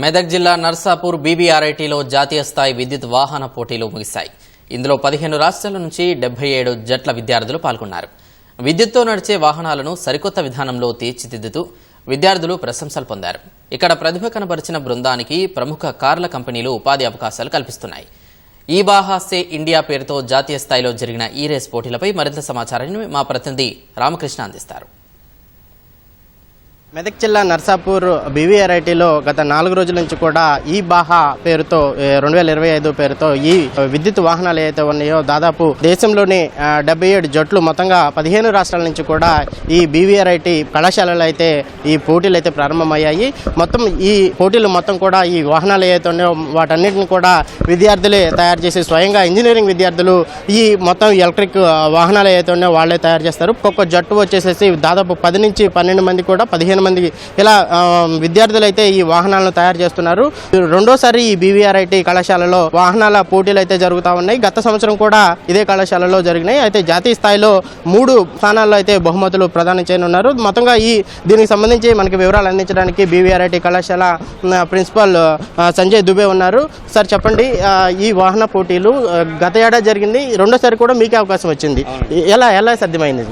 మెదక్ జిల్లా నర్సాపూర్ బీబీఆర్ఐటీలో జాతీయ స్థాయి విద్యుత్ వాహన పోటీలు ముగిశాయి. ఇందులో పదిహేను రాష్ట్రాల నుంచి డెబ్బై ఏడు జట్ల విద్యార్థులు పాల్గొన్నారు. విద్యుత్తో నడిచే వాహనాలను సరికొత్త విధానంలో తీర్చిదిద్దుతూ విద్యార్థులు ప్రశంసలు పొందారు. ఇక్కడ ప్రతిభ కనబరిచిన బృందానికి ప్రముఖ కార్ల కంపెనీలు ఉపాధి అవకాశాలు కల్పిస్తున్నాయి. ఈ బాహాసే ఇండియా పేరుతో జాతీయ స్థాయిలో జరిగిన ఈ రేస్ పోటీలపై మరింత సమాచారాన్ని మా ప్రతినిధి రామకృష్ణ అందిస్తారు. మెదక్ జిల్లా నర్సాపూర్ బీవీఆర్ఐటీలో గత నాలుగు రోజుల నుంచి కూడా ఈ బాహా పేరుతో రెండు వేల ఇరవై ఐదు పేరుతో ఈ విద్యుత్ వాహనాలు ఏవైతే ఉన్నాయో దాదాపు దేశంలోని డెబ్బై ఏడు జట్లు మొత్తంగా పదిహేను రాష్ట్రాల నుంచి కూడా ఈ బీవీఆర్ఐటీ కళాశాలలో అయితే ఈ పోటీలు అయితే ప్రారంభమయ్యాయి. మొత్తం ఈ పోటీలు మొత్తం కూడా ఈ వాహనాలు ఏవైతే ఉన్నాయో వాటన్నిటిని కూడా విద్యార్థులే తయారు చేసి స్వయంగా ఇంజనీరింగ్ విద్యార్థులు ఈ మొత్తం ఎలక్ట్రిక్ వాహనాలు ఏవైతే ఉన్నాయో వాళ్ళే తయారు చేస్తారు. ఒక్కొక్క జట్టు వచ్చేసేసి దాదాపు పది నుంచి పన్నెండు మంది కూడా పదిహేను మంది ఇలా విద్యార్థులు అయితే ఈ వాహనాలను తయారు చేస్తున్నారు. రెండోసారి ఈ బీవీఆర్ఐటి కళాశాలలో వాహనాల పోటీలు అయితే జరుగుతూ ఉన్నాయి. గత సంవత్సరం కూడా ఇదే కళాశాలలో జరిగినాయి. అయితే జాతీయ స్థాయిలో మూడు స్థానాల్లో అయితే బహుమతులు ప్రదానం చేయనున్నారు. మొత్తంగా ఈ దీనికి సంబంధించి మనకి వివరాలు అందించడానికి బీవీఆర్ఐటి కళాశాల ప్రిన్సిపల్ సంజయ్ దుబే ఉన్నారు. సార్ చెప్పండి ఈ వాహన పోటీలు గత ఏడాది జరిగింది. రెండోసారి కూడా మీకే అవకాశం వచ్చింది. ఎలా ఎలా సాధ్యమైంది?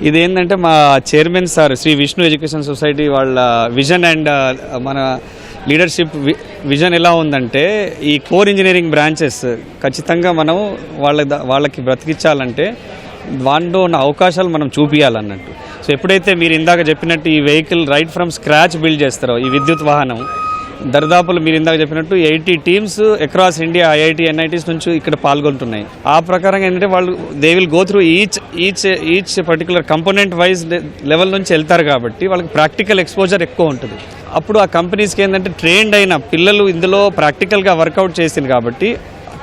ఇది? ఏంటంటే మా chairman sir Shri Vishnu education society వాళ్ళ విజన్ అండ్ మన లీడర్షిప్ వి- విజన్ ఎలా ఉందంటే ఈ కోర్ ఇంజనీరింగ్ బ్రాంచెస్ ఖచ్చితంగా మనం వాళ్ళ వాళ్ళకి బ్రతికించాలంటే దాంట్లో ఉన్న అవకాశాలు మనం చూపించాలన్నట్టు సో ఎప్పుడైతే మీరు ఇందాక చెప్పినట్టు ఈ vehicle right from scratch build చేస్తారో ఈ విద్యుత్ వాహనం దరిదాపులు మీరు ఇందాక చెప్పినట్టు eighty teams across India IIT NITs నుంచి ఇక్కడ పాల్గొంటున్నాయి. ఆ ప్రకారంగా ఏంటంటే వాళ్ళు they will go through each each each particular component wise level నుంచి వెళ్తారు కాబట్టి వాళ్ళకి ప్రాక్టికల్ ఎక్స్పోజర్ ఎక్కువ ఉంటుంది. అప్పుడు ఆ కంపెనీస్కి ఏంటంటే ట్రైన్డ్ అయిన పిల్లలు ఇందులో ప్రాక్టికల్గా వర్కౌట్ చేసింది కాబట్టి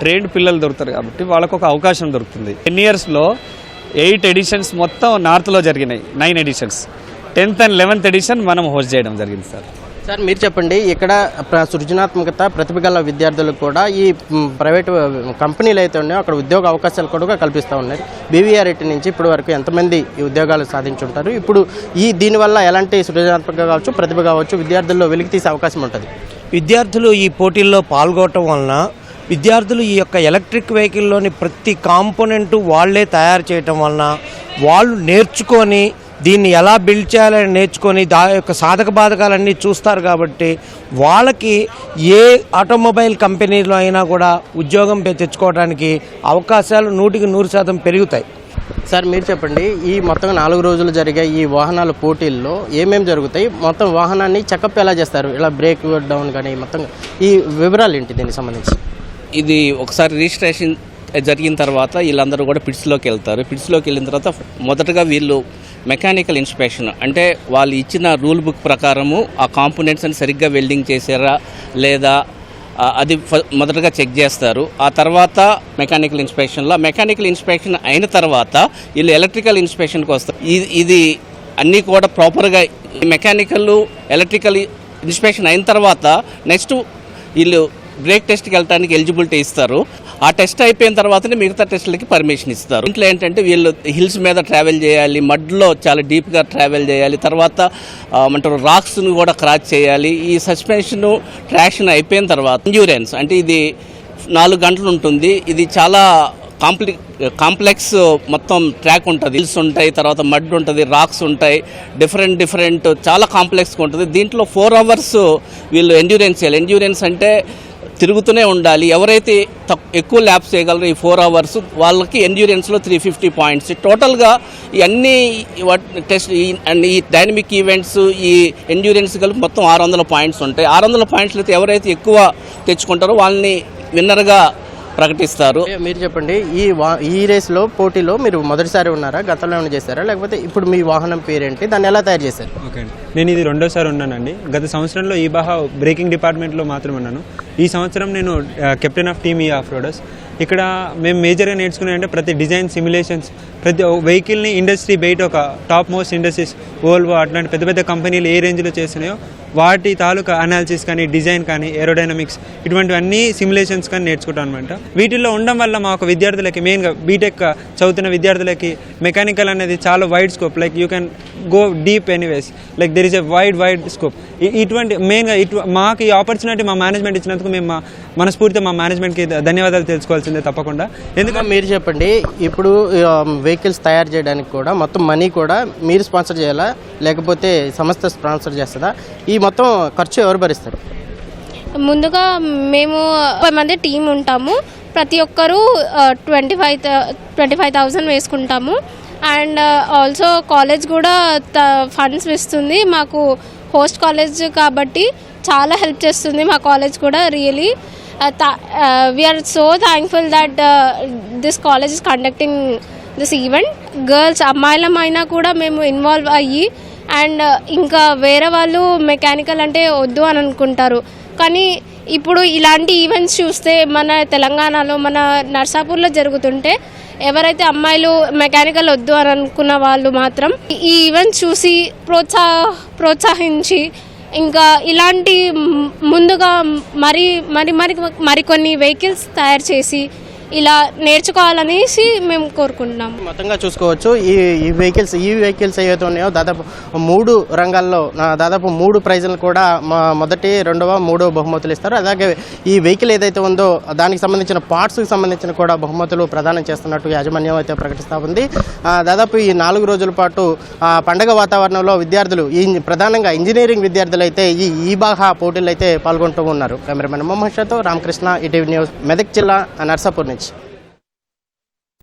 ట్రైన్డ్ పిల్లలు దొరుకుతారు కాబట్టి వాళ్ళకు ఒక అవకాశం దొరుకుతుంది. టెన్ ఇయర్స్లో ఎయిట్ ఎడిషన్స్ మొత్తం నార్త్లో జరిగినాయి nine editions tenth and eleventh edition మనం హోస్ట్ చేయడం జరిగింది సార్. సార్ మీరు చెప్పండి ఇక్కడ ప్ర- సృజనాత్మకత ప్రతిభ గల విద్యార్థులకు కూడా ఈ ప్రైవేట్ కంపెనీలు అయితే ఉన్నాయో అక్కడ ఉద్యోగ అవకాశాలు కూడా కల్పిస్తూ ఉన్నారు. బీవీఆర్ఐటి నుంచి ఇప్పటి వరకు ఎంతమంది ఈ ఉద్యోగాలు సాధించుంటారు? ఇప్పుడు ఈ దీనివల్ల ఎలాంటి సృజనాత్మక కావచ్చు ప్రతిభ కావచ్చు విద్యార్థుల్లో వెలికి తీసే అవకాశం ఉంటుంది? విద్యార్థులు ఈ పోటీల్లో పాల్గొనటం వలన విద్యార్థులు ఈ యొక్క ఎలక్ట్రిక్ వెహికల్లోని ప్రతి కాంపోనెంటు వాళ్ళే తయారు చేయటం వలన వాళ్ళు నేర్చుకొని దీన్ని ఎలా బిల్డ్ చేయాలని నేర్చుకొని దా యొక్క సాధక బాధకాలన్నీ చూస్తారు కాబట్టి వాళ్ళకి ఏ ఆటోమొబైల్ కంపెనీలో అయినా కూడా ఉద్యోగం పె- తెచ్చుకోవడానికి అవకాశాలు నూటికి నూరు శాతం పెరుగుతాయి. సార్ మీరు చెప్పండి. ఈ మొత్తం నాలుగు రోజులు జరిగే ఈ వాహనాల పోటీల్లో ఏమేమి జరుగుతాయి? మొత్తం వాహనాన్ని చెకప్ ఎలా చేస్తారు? ఇలా బ్రేక్ డౌన్ కానీ మొత్తం ఈ వివరాలు ఏంటి దీనికి సంబంధించి? ఇది ఒకసారి రిజిస్ట్రేషన్ జరిగిన తర్వాత వీళ్ళందరూ కూడా పిట్స్లోకి వెళ్తారు. పిట్స్లోకి వెళ్ళిన తర్వాత మొదటగా వీళ్ళు మెకానికల్ ఇన్స్పెక్షన్. అంటే వాళ్ళు ఇచ్చిన రూల్ బుక్ ప్రకారము ఆ కాంపోనెంట్స్ అని సరిగ్గా వెల్డింగ్ చేశారా లేదా అది మొదటగా చెక్ చేస్తారు. ఆ తర్వాత మెకానికల్ ఇన్స్పెక్షన్లో మెకానికల్ ఇన్స్పెక్షన్ అయిన తర్వాత వీళ్ళు ఎలక్ట్రికల్ ఇన్స్పెక్షన్కి వస్తారు. ఇది ఇది అన్నీ కూడా ప్రాపర్గా మెకానికల్ ఎలక్ట్రికల్ ఇన్స్పెక్షన్ అయిన తర్వాత నెక్స్ట్ వీళ్ళు బ్రేక్ టెస్ట్కి వెళ్ళడానికి ఎలిజిబిలిటీ ఇస్తారు. ఆ టెస్ట్ అయిపోయిన తర్వాతనే మిగతా టెస్టులకి పర్మిషన్ ఇస్తారు. ఇంట్లో ఏంటంటే వీళ్ళు హిల్స్ మీద ట్రావెల్ చేయాలి మడ్లో చాలా డీప్గా ట్రావెల్ చేయాలి తర్వాత అంటారు రాక్స్ను కూడా క్రాచ్ చేయాలి. ఈ సస్పెన్షన్ ట్రాక్షన్ అయిపోయిన తర్వాత ఇంజూరెన్స్ అంటే ఇది నాలుగు గంటలు ఉంటుంది. ఇది చాలా కాంప్లి కాంప్లెక్స్ మొత్తం ట్రాక్ ఉంటుంది. హిల్స్ ఉంటాయి తర్వాత మడ్ ఉంటుంది రాక్స్ ఉంటాయి. డిఫరెంట్ డిఫరెంట్ చాలా కాంప్లెక్స్గా ఉంటుంది. దీంట్లో ఫోర్ అవర్స్ వీళ్ళు ఎండ్యూరెన్స్ చేయాలి. ఎండ్యూరెన్స్ అంటే తిరుగుతూనే ఉండాలి. ఎవరైతే ఎక్కువ ల్యాబ్స్ చేయగలరో ఈ ఫోర్ అవర్స్ వాళ్ళకి ఎండ్యూరెన్స్లో త్రీ ఫిఫ్టీ పాయింట్స్ టోటల్గా ఈ అన్ని టెస్ట్ ఈ అండ్ ఈ డైనమిక్ ఈవెంట్స్ ఈ ఎండ్యూరెన్స్ కలిపి మొత్తం ఆరు వందల పాయింట్స్ ఉంటాయి. ఆరు వందల పాయింట్స్ అయితే ఎవరైతే ఎక్కువ తెచ్చుకుంటారో వాళ్ళని విన్నర్గా ప్రకటిస్తారు. మీరు చెప్పండి. ఈ వా ఈ రేస్లో పోటీలో మీరు మొదటిసారి ఉన్నారా? గతంలో ఏమైనా చేశారా? లేకపోతే ఇప్పుడు మీ వాహనం పేరేంటి? దాన్ని ఎలా తయారు చేశారు? ఓకే అండి. నేను ఇది రెండోసారి ఉన్నానండి. గత సంవత్సరంలో ఈ బాహా బ్రేకింగ్ డిపార్ట్మెంట్లో మాత్రమే ఉన్నాను. ఈ సంవత్సరం నేను కెప్టెన్ ఆఫ్ టీమ్ ఈ ఆఫ్ రోడర్స్ ఇక్కడ మేము మేజర్గా నేర్చుకునే అంటే ప్రతి డిజైన్ సిమ్యులేషన్స్ ప్రతి వెహికల్ని ఇండస్ట్రీ బయట ఒక టాప్ మోస్ట్ ఇండస్ట్రీస్ ఓల్వో అట్లాంటి పెద్ద పెద్ద కంపెనీలు ఏ రేంజ్లో చేస్తున్నాయో వాటి తాలూకా అనాలిసిస్ కానీ డిజైన్ కానీ ఏరోడైనమిక్స్ ఇటువంటివన్నీ సిమ్యులేషన్స్ కానీ నేర్చుకుంటాం అనమాట వీటిల్లో ఉండడం వల్ల మాకు విద్యార్థులకి మెయిన్గా బీటెక్ చదువుతున్న విద్యార్థులకి మెకానికల్ అనేది చాలా wide scope like you can go deep anyways like there is a wide wide scope ఇటువంటి మెయిన్గా ఇటు మాకు ఈ ఆపర్చునిటీ మా మేనేజ్మెంట్ ఇచ్చినందుకు మేము మా మనస్ఫూర్తిగా మా మేనేజ్మెంట్కి ధన్యవాదాలు తెలుసుకోవాల్సిందే తప్పకుండా. ఎందుకంటే మీరు చెప్పండి ఇప్పుడు um, వెహికల్స్ తయారు చేయడానికి కూడా మొత్తం మనీ కూడా మీరు స్పాన్సర్ చేయాలా? లేకపోతే సంస్థ స్పాన్సర్ చేస్తుందా? ఈ మొత్తం ఖర్చు ఎవరు భరిస్తారు? ముందుగా మేము ముప్పై మంది టీం ఉంటాము. ప్రతి ఒక్కరూ twenty five twenty five thousand వేసుకుంటాము. అండ్ ఆల్సో కాలేజ్ కూడా ఫండ్స్ ఇస్తుంది. మాకు హోస్ట్ కాలేజ్ కాబట్టి చాలా హెల్ప్ చేస్తుంది మా కాలేజ్ కూడా really we are so thankful that this college is conducting this event girls అమ్మాయిలమైనా కూడా మేము ఇన్వాల్వ్ అయ్యి అండ్ ఇంకా వేరే వాళ్ళు మెకానికల్ అంటే వద్దు అని అనుకుంటారు. కానీ ఇప్పుడు ఇలాంటి ఈవెంట్స్ చూస్తే మన తెలంగాణలో మన నర్సాపూర్లో జరుగుతుంటే ఎవరైతే అమ్మాయిలు మెకానికల్ వద్దు అని అనుకున్న వాళ్ళు మాత్రం ఈ ఈవెంట్స్ చూసి ప్రోత్సాహ ప్రోత్సహించి ఇంకా ఇలాంటి ముందుగా మరి మరి మరి మరికొన్ని వెహికల్స్ తయారు చేసి ఇలా నేర్చుకోవాలనేసి మేము కోరుకుంటున్నాం మొత్తంగా చూసుకోవచ్చు. ఈ ఈ వెహికల్స్ ఈ వెహికల్స్ ఏవైతే ఉన్నాయో దాదాపు మూడు రంగాల్లో దాదాపు మూడు ప్రైజులు కూడా మా మొదటి రెండవ మూడవ బహుమతులు ఇస్తారు. అలాగే ఈ వెహికల్ ఏదైతే ఉందో దానికి సంబంధించిన పార్ట్స్కి సంబంధించిన కూడా బహుమతులు ప్రదానం చేస్తున్నట్టు యాజమాన్యం అయితే ప్రకటిస్తూ ఉంది. దాదాపు ఈ నాలుగు రోజుల పాటు పండగ వాతావరణంలో విద్యార్థులు ఈ ప్రధానంగా ఇంజనీరింగ్ విద్యార్థులు అయితే ఈ ఈబాహా పోటీలు అయితే పాల్గొంటూ ఉన్నారు. కెమెరామెన్ మొహమ్మద్ షాతో రామకృష్ణ ఈటీవీ న్యూస్ మెదక్ జిల్లా నర్సాపూర్ నుంచి. Jones.